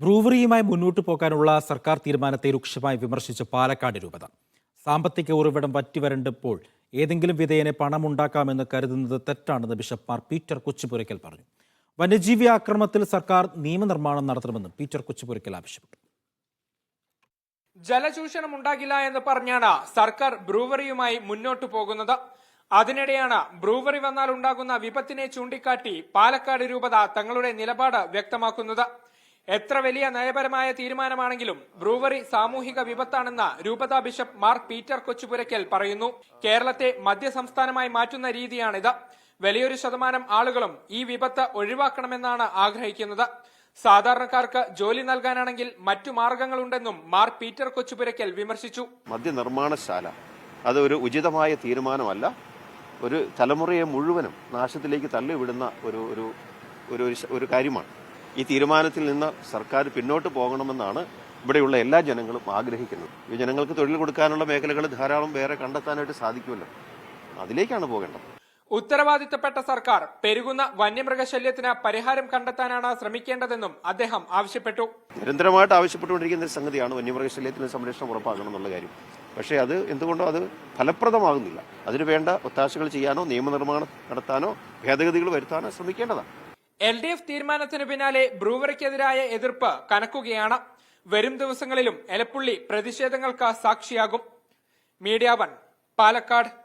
ബ്രൂവറിയുമായി മുന്നോട്ട് പോകാനുള്ള സർക്കാർ തീരുമാനത്തെ രൂക്ഷമായി വിമർശിച്ച പാലക്കാട് രൂപത. സാമ്പത്തിക ഉറവിടം വറ്റിവരണ്ടപ്പോൾ ഏതെങ്കിലും വിധേയനെ പണമുണ്ടാക്കാമെന്ന് കരുതുന്നത് തെറ്റാണെന്ന് ബിഷപ്പ് മാർ പീറ്റർ കൊച്ചുപുരയ്ക്കൽ പറഞ്ഞു. വന്യജീവി ആക്രമണത്തിൽ സർക്കാർ നിയമനിർമ്മാണം നടത്തണമെന്നും പീറ്റർ കൊച്ചുപുരയ്ക്കൽ ആവശ്യപ്പെട്ടു. ജലചൂഷണം ഉണ്ടാകില്ല എന്ന് പറഞ്ഞാണ് സർക്കാർ ബ്രൂവറിയുമായി മുന്നോട്ടു പോകുന്നത്. അതിനിടെയാണ് ബ്രൂവറി വന്നാൽ ഉണ്ടാകുന്ന വിപത്തിനെ ചൂണ്ടിക്കാട്ടി പാലക്കാട് രൂപത തങ്ങളുടെ നിലപാട് വ്യക്തമാക്കുന്നത്. എത്ര വലിയ നയപരമായ തീരുമാനമാണെങ്കിലും ബ്രൂവറി സാമൂഹിക വിപത്താണെന്ന് രൂപതാ ബിഷപ്പ് മാർ പീറ്റർ കൊച്ചുപുരയ്ക്കൽ പറയുന്നു. കേരളത്തെ മധ്യ സംസ്ഥാനമായി മാറ്റുന്ന രീതിയാണിത്. വലിയൊരു ശതമാനം ആളുകളും ഈ വിപത്ത് ഒഴിവാക്കണമെന്നാണ് ആഗ്രഹിക്കുന്നത്. സാധാരണക്കാർക്ക് ജോലി നൽകാനാണെങ്കിൽ മറ്റു മാർഗങ്ങളുണ്ടെന്നും മാർ പീറ്റർ കൊച്ചുപുരയ്ക്കൽ വിമർശിച്ചു. മദ്യനിർമ്മാണശാല. അത് ഒരു ഉചിതമായ തീരുമാനമല്ല. ഒരു തലമുറയെ മുഴുവനും നാശത്തിലേക്ക് തള്ളിവിടുന്ന ഒരു ഒരു ഒരു ഒരു- ഒരു കാര്യമാണ്. ഈ തീരുമാനത്തിൽ നിന്ന് സർക്കാർ പിന്നോട്ട് പോകണമെന്നാണ് ഇവിടെയുള്ള എല്ലാ ജനങ്ങളും ആഗ്രഹിക്കുന്നത്. ഈ ജനങ്ങൾക്ക് തൊഴിൽ കൊടുക്കാനുള്ള മേഖലകൾ ധാരാളം വേറെ കണ്ടെത്താനായിട്ട് സാധിക്കുമല്ലോ. അതിലേക്കാണ് പോകേണ്ടത്. ഉത്തരവാദിത്തപ്പെട്ട സർക്കാർ പെരുകുന്ന വന്യമൃഗശല്യത്തിന് പരിഹാരം കണ്ടെത്താനാണ് ശ്രമിക്കേണ്ടതെന്നും അദ്ദേഹം ആവശ്യപ്പെട്ടു. നിരന്തരമായിട്ട് ആവശ്യപ്പെട്ടുകൊണ്ടിരിക്കുന്ന ഒരു സംഗതിയാണ് വന്യമൃഗശല്യത്തിന് സംരക്ഷണം ഉറപ്പാക്കണം എന്നുള്ള കാര്യം. പക്ഷേ അത് എന്തുകൊണ്ടോ അത് ഫലപ്രദമാകുന്നില്ല. അതിനു വേണ്ട ഒത്താശകൾ ചെയ്യാനോ നിയമനിർമ്മാണം നടത്താനോ ഭേദഗതികൾ വരുത്താനോ ശ്രമിക്കേണ്ടതാണ്. എൽ ഡി എഫ് തീരുമാനത്തിന് പിന്നാലെ ബ്രൂവറിക്കെതിരായ എതിർപ്പ് കനക്കുകയാണ്. വരും ദിവസങ്ങളിലും എലപ്പുള്ളി പ്രതിഷേധങ്ങൾക്ക് സാക്ഷിയാകും. Media one Palakkad.